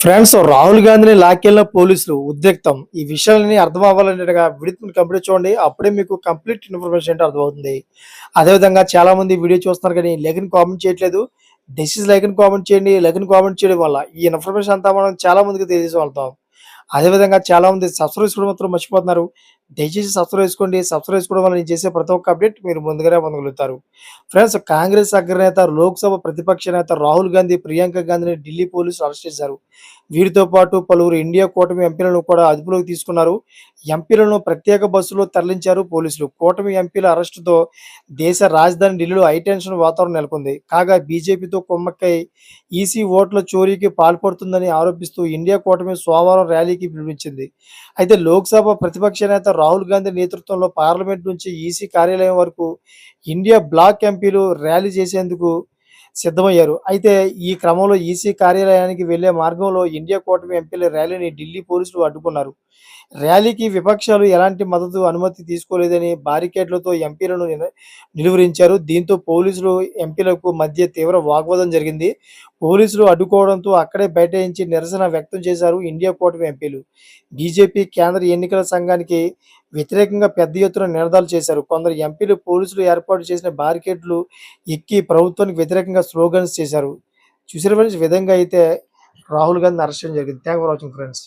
Friends Rahul గాంధీని లాక్కెళ్ళిన పోలీసులు ఉద్రిక్తం. ఈ విషయాలని అర్థం అవ్వాలనేట్టుగా వీడియోని కంప్లీట్ చూడండి. అప్పుడే మీకు కంప్లీట్ ఇన్ఫర్మేషన్ ఏంటో అర్థమవుతుంది. అదేవిధంగా చాలా మంది వీడియో చూస్తున్నారు కానీ లెగన్ కామెంట్ చేయట్లేదు. డిసీజ్ లెగన్ కామెంట్ చేయండి. లెగన్ కామెంట్ చేయడం వల్ల ఈ ఇన్ఫర్మేషన్ అంతా మనం చాలా మందికి తెలియజేస్తాం అదేవిధంగా చాలా మంది సబ్స్క్రైబ్ చేసుకోవడం మాత్రం మర్చిపోతున్నారు. దయచేసి సబ్స్క్రైబ్ చేసుకోండి. సబ్స్క్రైబ్ చేసుకోవడం వల్ల నేను చేసే ప్రతి ఒక్క అప్డేట్ మీరు ముందుగానే పొందగలుగుతారు. ఫ్రెండ్స్ కాంగ్రెస్ అగ్రనేత లోక్సభ ప్రతిపక్ష నేత రాహుల్ గాంధీ ప్రియాంక గాంధీని ఢిల్లీ పోలీసులు అరెస్ట్ చేశారు. వీరితో పాటు పలువురు ఇండియా కూటమి ఎంపీలను కూడా అదుపులోకి తీసుకున్నారు. ఎంపీలను ప్రత్యేక బస్సులో తరలించారు పోలీసులు. కూటమి ఎంపీల అరెస్టుతో దేశ రాజధాని ఢిల్లీలో హైటెన్షన్ వాతావరణం నెలకొంది. కాగా బీజేపీతో కుమ్మక్కై ఈసీ ఓట్ల చోరీకి పాల్పడుతుందని ఆరోపిస్తూ ఇండియా కూటమి సోమవారం ర్యాలీకి పిలుపునిచ్చింది. అయితే లోక్సభ ప్రతిపక్ష నేత రాహుల్ గాంధీ నేతృత్వంలో పార్లమెంట్ నుంచి ఈసీ కార్యాలయం వరకు ఇండియా బ్లాక్ ఎంపీలు ర్యాలీ చేసేందుకు సిద్ధమయ్యారు. అయితే ఈ క్రమంలో ఈసీ కార్యాలయానికి వెళ్ళే మార్గంలో ఇండియా కూటమి ఎంపీల ర్యాలీని ఢిల్లీ పోలీసులు అడ్డుకున్నారు. ర్యాలీకి విపక్షాలు ఎలాంటి మద్దతు అనుమతి తీసుకోలేదని బారికేడ్లతో ఎంపీలను నిలువరించారు. దీంతో పోలీసులు ఎంపీలకు మధ్య తీవ్ర వాగ్వాదం జరిగింది. పోలీసులు అడ్డుకోవడంతో అక్కడే బైఠాయించి నిరసన వ్యక్తం చేశారు ఇండియా కూటమి ఎంపీలు. బీజేపీ కేంద్ర ఎన్నికల సంఘానికి వ్యతిరేకంగా పెద్ద ఎత్తున నినాదాలు చేశారు. కొందరు ఎంపీలు పోలీసులు ఏర్పాటు చేసిన బారికేడ్లు ఎక్కి ప్రభుత్వానికి వ్యతిరేకంగా స్లోగన్స్ చేశారు. చూసిన ఫ్రెండ్స్ విధంగా అయితే రాహుల్ గాంధీ అరెస్ట్ చేయడం జరిగింది. Thank for watching friends.